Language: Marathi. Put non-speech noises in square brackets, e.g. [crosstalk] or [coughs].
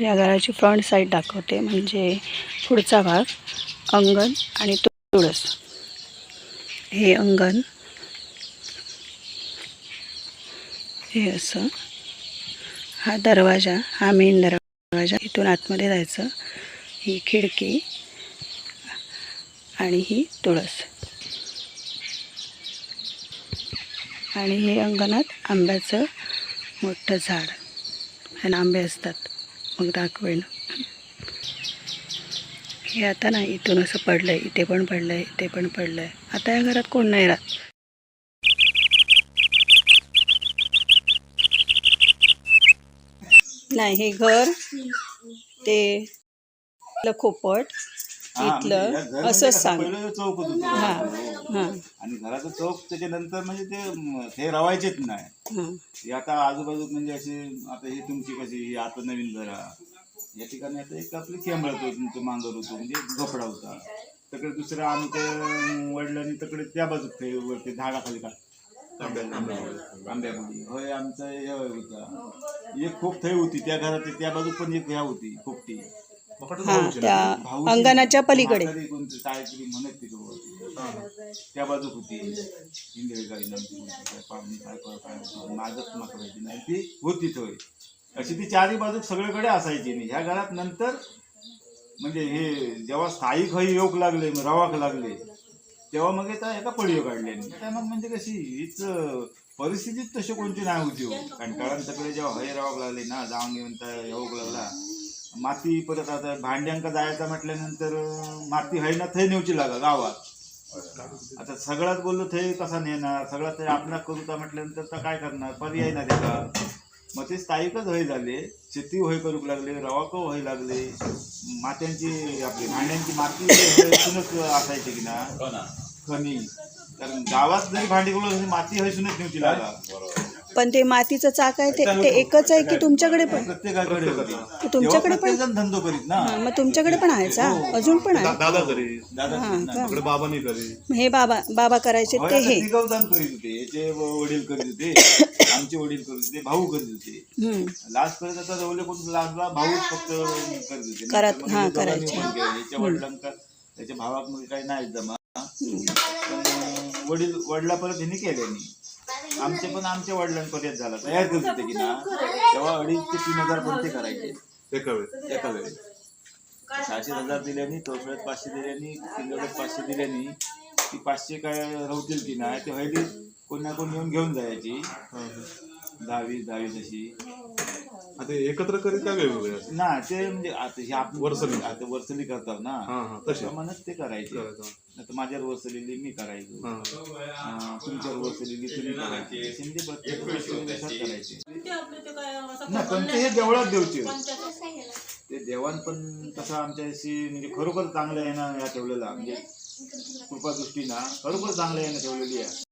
या घराची फ्रंट साईड दाखवते. म्हणजे पुढचा भाग अंगण आणि तुळस. हे अंगण. हे असं. हा दरवाजा हा मेन दरवाजा. इथून आतमध्ये जायचं. ही खिडकी आणि ही तुळस. आणि हे अंगणात आंब्याचं मोठं झाड. आणि आंबे असतात. मग दाखवेन हे आता नाही इथून असं पडलंय इथे पण पडलंय इथे पण पडलंय. आता या घरात कोण नाही राहत. नाही हे घर ते खोपट. इथलं असंच सांग. पहिलं चौक होत हां हां आणि घराचं चौक त्याच्यानंतर म्हणजे ते म, हे रवायचेच नाही. हां. आता आजूबाजू म्हणजे अशी आता ही तुमची कशी ही आता नवीन घरा. या ठिकाणी आता एक आपली खेंबळ होतो तुमचं मांगर होतो म्हणजे झोपडा होता. तिकडे दुसरं आमच्या वडिलांनी तिकडे त्या बाजू ते वरती झाडाखाली का आंब्यामध्ये होय आमचा हे होता. एक खूप थै होती त्या घरात त्या बाजू पण एक ह्या होती खोपटी. हां त्या अंगणाच्या पलीकडे. त्या बाजू होती. ती होती थोडी अशी ती चारी बाजू सगळीकडे असायची. नाही ह्या घरात नंतर म्हणजे हे जेव्हा स्थायिक हे योग लागले रवाक लागले तेव्हा मग आता एका पडिओ काढले. त्या मग म्हणजे कशी हीच परिस्थितीच तशी कोणती नाही होती हो. कारण काळांच्याकडे जेव्हा हय रवाक लागले ना जाऊन घेऊन त्या योग लागला. माती परत आता भांड्यांका जायचं म्हटल्यानंतर माती है ना थंय नेवची लागा गावात. आता सगळ्यात बोललो थंय कसा नेणार सगळ्यात थंय आपणा करू का म्हटल्यानंतर तर काय करणार? पर्याय ना त्याला मग ते स्थायिकच होय झाले शेती होय करूक लागले रवाक होय लागले मात्यांची आपली भांड्यांची माती हयसूनच असायची की ना? खनी कारण गावात जरी भांडी करू लागली, माती हयसूनच नेवची लागा. पण ते मातीचं चाक आहे ते ते एकच आहे की तुमच्याकडे पण? प्रत्येकाकडे होती ते तुमच्याकडे पण? धंदो करीत ना. हां मग तुमच्याकडे पण आहे का अजून पण आहे? दादा करी. दादा हां का? इकडे मग हे बाबा बाबा करायचे ते हे. करीत होते याचे वडील करीत होते. [coughs] आमचे वडील करीत होते भाऊ करीत होते. हम्म. लास्ट पर्यंत आता जवळ कोण लास्टला भाऊच फक्त करीत होते. करत- नंतर मग हां, हे दोघांनी करायचे. याच्या वडिलांका त्याच्या भावाकमध्ये काही नाही जमा पण वडील वडिला परत ह्यांनी केल्यानी आमचे पण आमच्या वडिलांपर्यंत झाला. तयार करत होते की ना? तेव्हा अडीच ते तीन हजार पण ते करायचे. एका वेळेस एका वेळेस. सहाशे हजार दिल्यानी चौसष्ट पाचशे दिल्यानी किल्लोड्यात पाचशे दिल्यानी ती पाचशे काय राहतील की नाही ते व्हायली कोण ना कोण येऊन घेऊन जायची. दहावीस दहावीस अशी आता एकत्र करीत का वेगवेगळे? ना ते म्हणजे आता हे आपण वर्सली. आता वर्सली करतात ना. हा हा तसे ते करायचे. आता माझ्यावर वर्सलेली मी करायचो. हा. अं, तुमच्यावर वर्सलेली तुम्ही करायची. असे म्हणजे प्रत्येक वर्षानुसार करायचे. ना पण ते हे देवळात देवचे. ते देवान पण तसं आमच्याशी म्हणजे खरोखर चांगलं आहे ना या ठेवलेला म्हणजे कृपा दृष्टीनं खरोखर चांगलं आहे ना ठेवलेली आहे